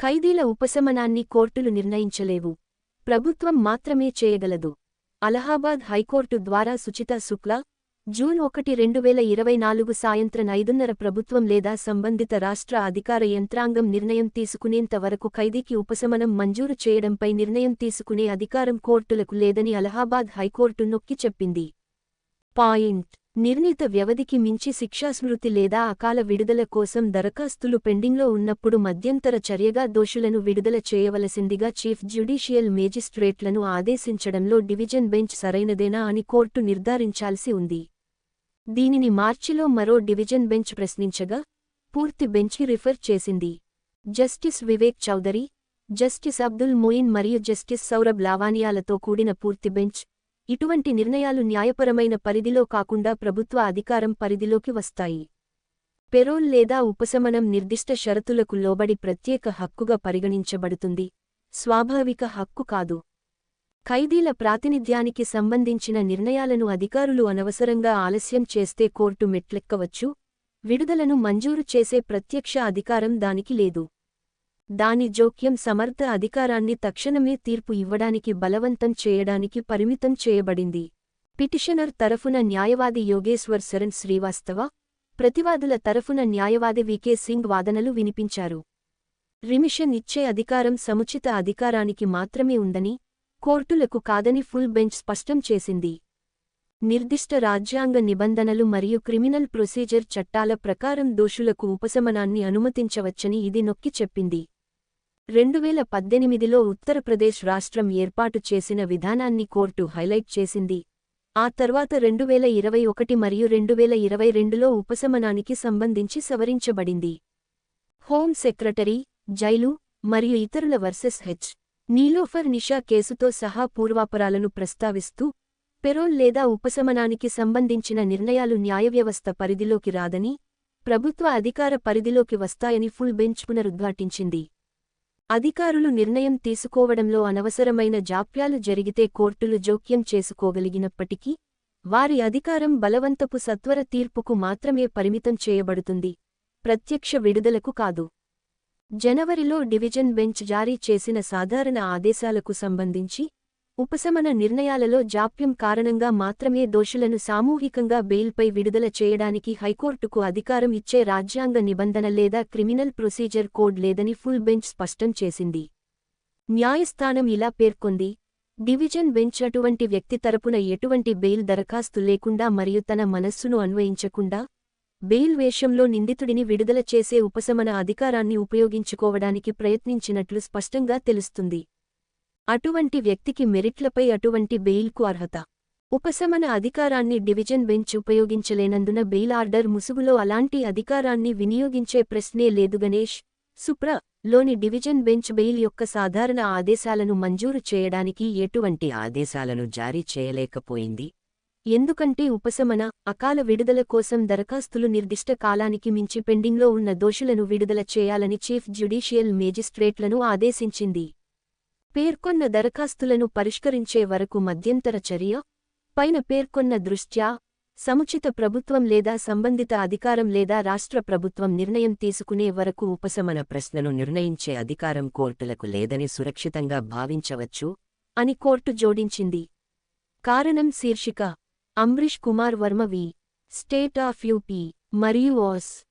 ఖైదీల ఉపశమనాన్ని కోర్టులు నిర్ణయించలేవు. ప్రభుత్వం మాత్రమే చేయగలదు. అలహాబాద్ హైకోర్టు ద్వారా సుచిత శుక్లా జూన్ ఒకటి రెండు వేల ఇరవై నాలుగు సాయంత్రం ఐదున్నర ప్రభుత్వం లేదా సంబంధిత రాష్ట్ర అధికార యంత్రాంగం నిర్ణయం తీసుకునేంత వరకు ఖైదీకి ఉపశమనం మంజూరు చేయడంపై నిర్ణయం తీసుకునే అధికారం కోర్టులకు లేదని అలహాబాద్ హైకోర్టు నొక్కి చెప్పింది. పాయింట్. నిర్ణీత వ్యవధికి మించి శిక్షాస్మృతి లేదా అకాల విడుదల కోసం దరఖాస్తులు పెండింగ్లో ఉన్నప్పుడు మధ్యంతర చర్యగా దోషులను విడుదల చేయవలసిందిగా చీఫ్ జ్యుడీషియల్ మేజిస్ట్రేట్లను ఆదేశించడంలో డివిజన్ బెంచ్ సరైనదేనా అని కోర్టు నిర్ధారించాల్సి ఉంది. దీనిని మార్చిలో మరో డివిజన్ బెంచ్ ప్రశ్నించగా పూర్తి బెంచ్కి రిఫర్ చేసింది. జస్టిస్ వివేక్ చౌదరి జస్టిస్ అబ్దుల్ మొయిన్ మరియు జస్టిస్ సౌరభ్ లావానియాలతో కూడిన పూర్తి బెంచ్ ఇటువంటి నిర్ణయాలు న్యాయపరమైన పరిధిలో కాకుండా ప్రభుత్వ అధికారం పరిధిలోకి వస్తాయి. పెరోల్ లేదా ఉపశమనం నిర్దిష్ట షరతులకు లోబడి ప్రత్యేక హక్కుగా పరిగణించబడుతుంది. స్వాభావిక హక్కు కాదు. ఖైదీల ప్రాతినిధ్యానికి సంబంధించిన నిర్ణయాలను అధికారులు అనవసరంగా ఆలస్యం చేస్తే కోర్టు మెట్లెక్కవచ్చు. విడుదలను మంజూరు చేసే ప్రత్యక్ష అధికారం దానికి లేదు. దాని జోక్యం సమర్థ అధికారాన్ని తక్షణమే తీర్పు ఇవ్వడానికి బలవంతం చేయడానికి పరిమితం చేయబడింది. పిటిషనర్ తరఫున న్యాయవాది యోగేశ్వర్ శరణ్ శ్రీవాస్తవ ప్రతివాదుల తరఫున న్యాయవాది వికే సింగ్ వాదనలు వినిపించారు. రిమిషన్ ఇచ్చే అధికారం సముచిత అధికారానికి మాత్రమే ఉందని కోర్టులకు కాదని ఫుల్ బెంచ్ స్పష్టం చేసింది. నిర్దిష్ట రాజ్యాంగ నిబంధనలు మరియు క్రిమినల్ ప్రొసీజర్ చట్టాల ప్రకారం దోషులకు ఉపశమనాన్ని అనుమతించవచ్చని ఇది నొక్కి చెప్పింది. రెండువేల పద్దెనిమిదిలో ఉత్తరప్రదేశ్ రాష్ట్రం ఏర్పాటు చేసిన విధానాన్ని కోర్టు హైలైట్ చేసింది. ఆ తర్వాత రెండువేల ఇరవై ఒకటి మరియు రెండువేల ఇరవై రెండులో ఉపశమనానికి సంబంధించి సవరించబడింది. హోం సెక్రటరీ జైలు మరియు ఇతరుల వర్సెస్ హెచ్. నీలోఫర్ నిషా కేసుతో సహా పూర్వాపరాలను ప్రస్తావిస్తూ పెరోల్ లేదా ఉపశమనానికి సంబంధించిన నిర్ణయాలు న్యాయవ్యవస్థ పరిధిలోకి రాదని ప్రభుత్వ అధికార పరిధిలోకి వస్తాయని ఫుల్ బెంచ్ పునరుద్ఘాటించింది. అధికారులు నిర్ణయం తీసుకోవడంలో అనవసరమైన జాప్యాలు జరిగితే కోర్టులు జోక్యం చేసుకోగలిగినప్పటికీ వారి అధికారం బలవంతపు సత్వర తీర్పుకు మాత్రమే పరిమితం చేయబడుతుంది. ప్రత్యక్ష విడుదలకు కాదు. జనవరిలో డివిజన్ బెంచ్ జారీ చేసిన సాధారణ ఆదేశాలకు సంబంధించి ఉపశమన నిర్ణయాలలో జాప్యం కారణంగా మాత్రమే దోషులను సామూహికంగా బెయిల్పై విడుదల చేయడానికి హైకోర్టుకు అధికారం ఇచ్చే రాజ్యాంగ నిబంధన లేదా క్రిమినల్ ప్రొసీజర్ కోడ్ లేదని ఫుల్ బెంచ్ స్పష్టం చేసింది. న్యాయస్థానం ఇలా పేర్కొంది. డివిజన్ బెంచ్ అటువంటి వ్యక్తి తరపున ఎటువంటి బెయిల్ దరఖాస్తు లేకుండా మరియు తన మనస్సును అన్వయించకుండా బెయిల్ వేషంలో నిందితుడిని విడుదల చేసే ఉపశమన అధికారాన్ని ఉపయోగించుకోవడానికి ప్రయత్నించినట్లు స్పష్టంగా తెలుస్తుంది. అటువంటి వ్యక్తికి మెరిట్లపై అటువంటి బెయిల్కు అర్హత. ఉపశమన అధికారాన్ని డివిజన్ బెంచ్ ఉపయోగించలేనందున బెయిల్ ఆర్డర్ ముసుగులో అలాంటి అధికారాన్ని వినియోగించే ప్రశ్నే లేదు గణేష్. సుప్ర లోని డివిజన్ బెంచ్ బెయిల్ యొక్క సాధారణ ఆదేశాలను మంజూరు చేయడానికి ఎటువంటి ఆదేశాలను జారీ చేయలేకపోయింది. ఎందుకంటే ఉపశమన అకాల విడుదల కోసం దరఖాస్తులు నిర్దిష్ట కాలానికి మించి పెండింగ్లో ఉన్న దోషులను విడుదల చేయాలని చీఫ్ జ్యుడీషియల్ మేజిస్ట్రేట్లను ఆదేశించింది. పేర్కొన్న దరఖాస్తులను పరిష్కరించే వరకు మధ్యంతర చర్య పైన పేర్కొన్న దృష్ట్యా సముచిత ప్రభుత్వం లేదా సంబంధిత అధికారం లేదా రాష్ట్ర ప్రభుత్వం నిర్ణయం తీసుకునే వరకు ఉపశమన ప్రశ్నను నిర్ణయించే అధికారం కోర్టులకు లేదని సురక్షితంగా భావించవచ్చు అని కోర్టు జోడించింది. కారణం శీర్షిక Ambarish Kumar Varma V state of UP మరియు ఓస్